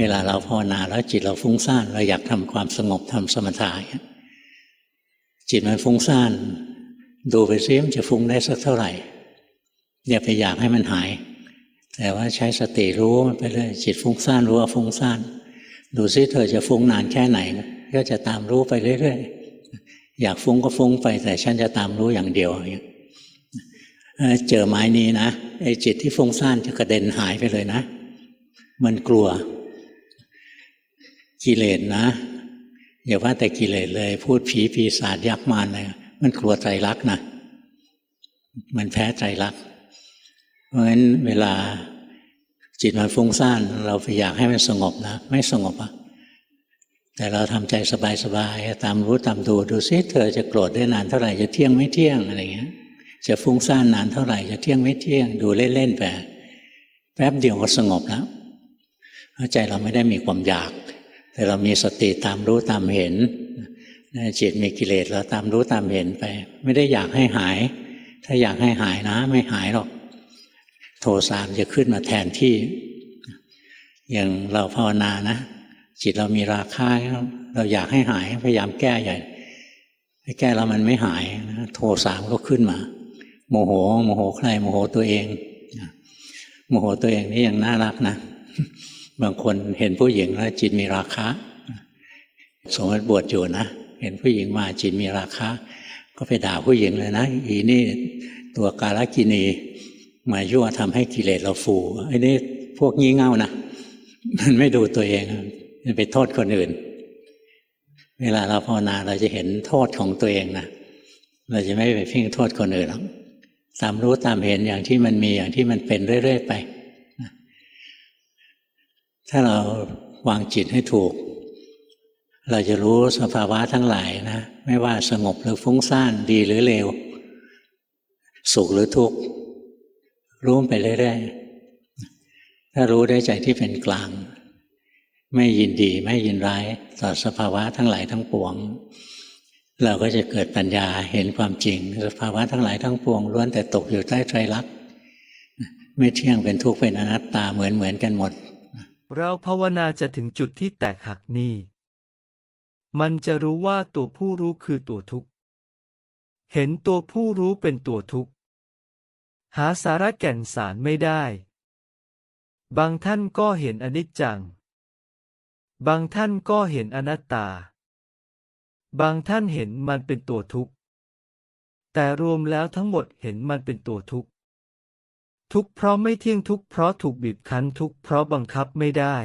เวลาเราภาวนาแล้วจิตเราฟุ้งซ่านเราอยากทำความสงบทำสมถะจิตมันฟุ้งซ่าน ดูไปซิมันจะฟุ้งได้สักเท่าไหร่อย่าไปอยากให้มันหาย แต่ว่าใช้สติรู้มันไปเรื่อยจิตฟุ้งซ่านรู้ว่าฟุ้งซ่าน ดูซิเธอจะฟุ้งนานแค่ไหน ก็จะตามรู้ไปเรื่อยๆอยากฟุ้งก็ฟุ้งไป แต่ฉันจะตามรู้อย่างเดียวอย่างเจอไม้นี้นะไอ้จิตที่ฟุ้งซ่านจะกระเด็นหายไปเลยนะ มันกลัว กิเลสนะอย่าว่าแต่กิเลสเลย พูดผีปีศาจยักษ์มารเลยมันกลัวใจรักนะมันแพ้ใจรัก เพราะฉะนั้นเวลาจิตมันฟุ้งซ่าน เราไปอยากให้มันสงบนะ ไม่สงบอะแต่เราทำใจสบายๆตามรู้ตามดูดูซิเธอจะโกรธได้นานเท่าไหร่จะเที่ยงไม่เที่ยงอะไรเงี้ย จะฟุ้งซ่านนานเท่าไหร่จะเที่ยงไม่เที่ยง ดูเล่นๆไปแป๊บเดียวก็สงบแล้วใจเราไม่ได้มีความอยาก เรามีสติตามรู้ตามเห็นจิตมีกิเลสเราตามรู้ตามเห็นไป ไม่ได้อยากให้หาย ถ้าอยากให้หายนะ ไม่หายหรอก โทสะจะขึ้นมาแทนที่ อย่างเราภาวนานะ จิตเรามีราคาเราอยากให้หายพยายามแก้ใหญ่ไปแก้แล้วมันไม่หายนะโทสะก็ขึ้นมา โมโห โมโหใครโมโหตัวเองโมโหตัวเองนี่ยังน่ารักนะ บางคนเห็นผู้หญิงแล้วจิตมีราคะ สมมติบวชอยู่นะ เห็นผู้หญิงมาจิตมีราคะ ก็ไปด่าผู้หญิงเลยนะ อีนี่ตัวกาลกินีมายั่วทำให้กิเลสเราฟูไอ้นี่พวกงี้เง่านะมันไม่ดูตัวเองมันไปโทษคนอื่น เวลาเราภาวนาเราจะเห็นโทษของตัวเองนะเราจะไม่ไปเพ่งโทษคนอื่นหรอกตามรู้ตามเห็นอย่างที่มันมีอย่างที่มันเป็นเรื่อยๆไป ถ้าเราวางจิตให้ถูก เราจะรู้สภาวะทั้งหลายนะ ไม่ว่าสงบหรือฟุ้งซ่านดีหรือเลว สุขหรือทุกข์รู้ไปเรื่อยๆถ้ารู้ได้ใจที่เป็นกลาง ไม่ยินดีไม่ยินร้ายต่อสภาวะทั้งหลายทั้งปวง เราก็จะเกิดปัญญาเห็นความจริง สภาวะทั้งหลายทั้งปวงล้วนแต่ตกอยู่ใต้ไตรลักษณ์ไม่เที่ยงเป็นทุกข์เป็นอนัตตาเหมือนเหมือนกันหมด เราภาวนาจะถึงจุดที่แตกหักนี้ มันจะรู้ว่าตัวผู้รู้คือตัวทุกข์ เห็นตัวผู้รู้เป็นตัวทุกข์ หาสาระแก่นสารไม่ได้ บางท่านก็เห็นอนิจจัง บางท่านก็เห็นอนัตตา บางท่านเห็นมันเป็นตัวทุกข์ แต่รวมแล้วทั้งหมดเห็นมันเป็นตัวทุกข์ ทุกเพราะไม่เที่ยงทุกเพราะถูกบีบคั้นทุกเพราะบังคับไม่ได้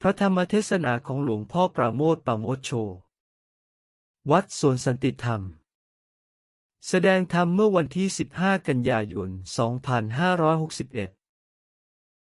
พระธรรมเทศนาของหลวงพ่อปราโมทปราโมทโช วัดสวนสันติธรรม แสดงธรรมเมื่อวันที่ 15 กันยายน 2561